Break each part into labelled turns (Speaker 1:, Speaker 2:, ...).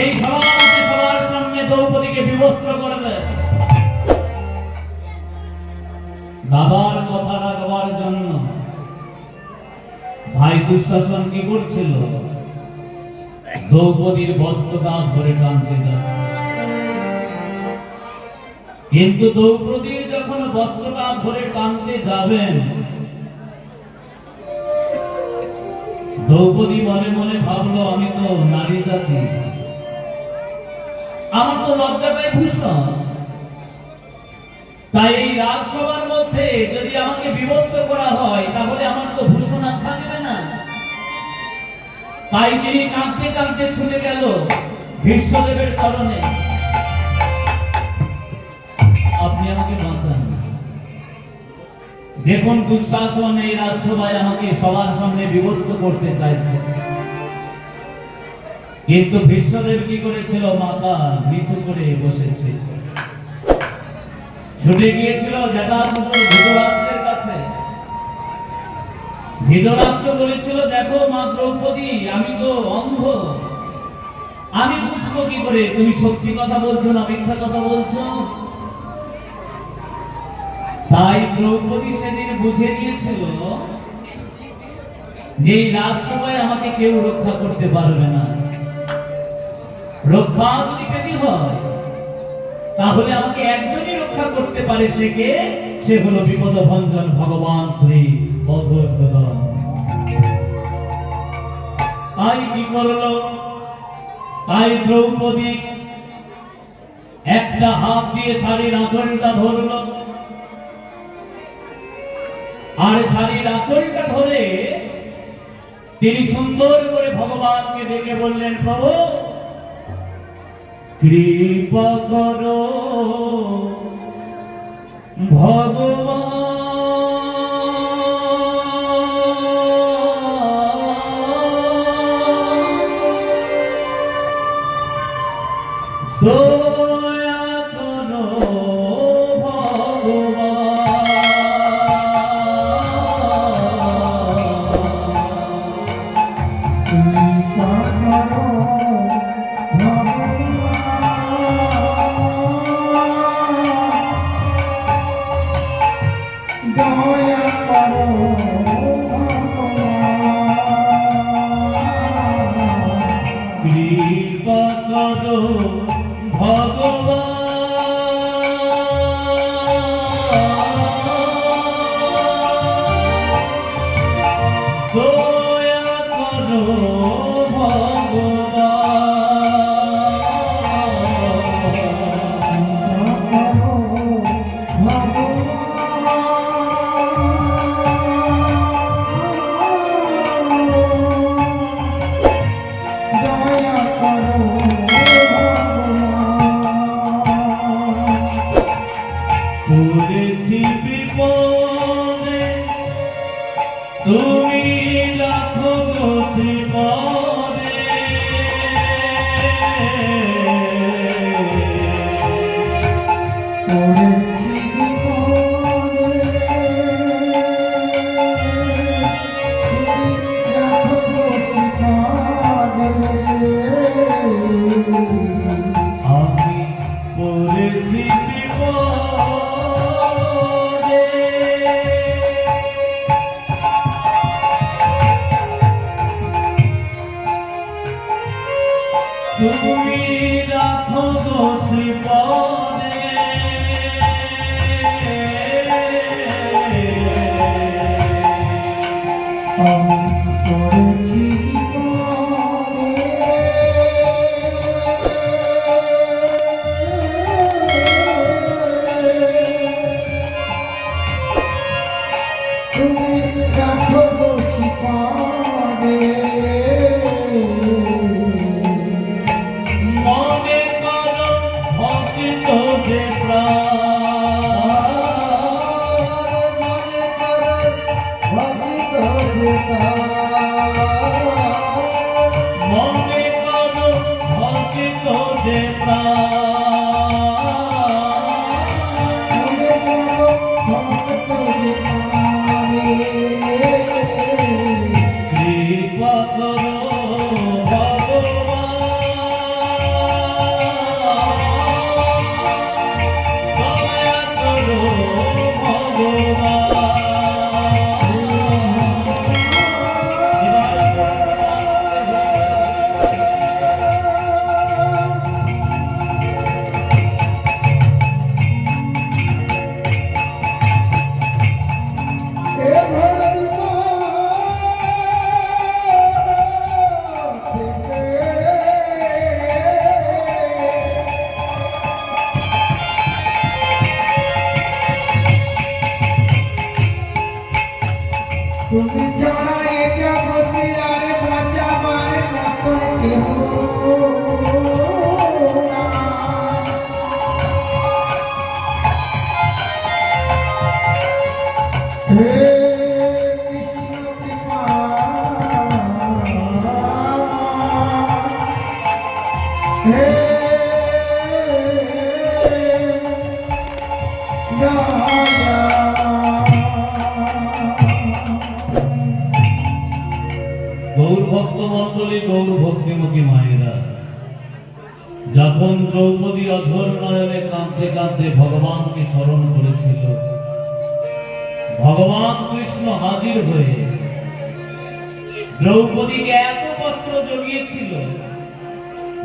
Speaker 1: এই সভাপতি সবার সামনে দ্রৌপদীকে বিবস্ত্র করে দেয়। বাবার কথা রাখবার জন্য ভাই দুঃশাসন কি করছিল? দ্রৌপদীর বস্ত্রটা ধরে টানতে যাচ্ছে। কিন্তু দ্রৌপদীর যখন বস্ত্রটা ধরে টানতে যাবেন, দ্রৌপদী মনে মনে ভাবলো, আমি তো নারী জাতি। আমার তো লজ্জাটাই ভূষণ। তাই এই রাজসভার মধ্যে যদি আমাকে বিবস্ত করা হয়, তাহলে আমার তো ভূষণ আর থাকবে না। তাই তিনি কাঁদতে কাঁদতে ছুটে গেল বিশ্বদেবের চরণে। আপনি আমাকে বাঁচান। দেখুন, দুঃশাসন এই রাজসভায় আমাকে সবার সামনে বিবস্ত করতে চাইছে। কিন্তু বিশ্বদেব কি করেছিল? মাথা নিচু করে বসেছে। ছুটে গিয়েছিল কাছে। ধৃতরাষ্ট্র বলেছিল, দেখো মা দ্রৌপদী, আমি তো অন্ধ। আমি বুঝব কি করে? তুমি সত্যি কথা বলছো না মিথ্যা কথা বলছো? তাই দ্রৌপদী সেদিন বুঝে নিয়েছিল যে রাজসভায় আমাকে কেউ রক্ষা করতে পারবে না। রক্ষা পেতে হয়, তাহলে আমাকে একজনই রক্ষা করতে পারে সে কে? সে হলো বিপদ ভঞ্জন ভগবান শ্রী মধুসূদন তাই কি তাই দ্রৌপদী একটা হাত দিয়ে শাড়ির আঁচলটা ধরলো। আর শাড়ির আঁচলটা ধরে তিনি সুন্দর করে ভগবানকে ডেকে বললেন, প্রভু কৃপা করো। ভগবান দয়া তুমি রাখো গো শ্রীপদে। গৌর ভক্ত মন্ডলী গৌর ভক্তিমতী মায়েরা, যখন দ্রৌপদী অঝর নয়নে কাঁদতে কাঁদতে ভগবানকে স্মরণ করেছিল, ভগবান কৃষ্ণ হাজির হয়ে দ্রৌপদীকে এত কষ্ট জগিয়েছিল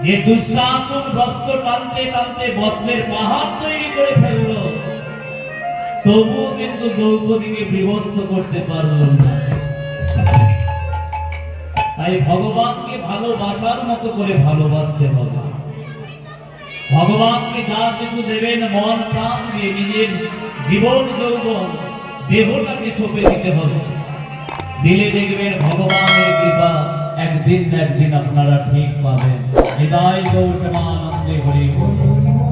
Speaker 1: যে দুঃশাসন বস্ত্র টানতে টানতে বস্ত্রের পাহাড় তৈরি করে ফেলল, তবুও কিন্তু দ্রৌপদীকে বিভস্ত করতে পারল না। তাই ভগবানকে ভালোবাসার মতো করে ভালোবাসতে হবে। ভগবানকে যা কিছু দেবেন, মন, প্রাণ দিয়ে নিজের জীবন, যৌবন, দেহটাকে সঁপে দিতে হবে। দিলে দেখবেন ভগবানের কৃপা একদিন একদিন আপনারা ঠিক পাবেন। হৃদয় গৌরমানন্দে হরি বল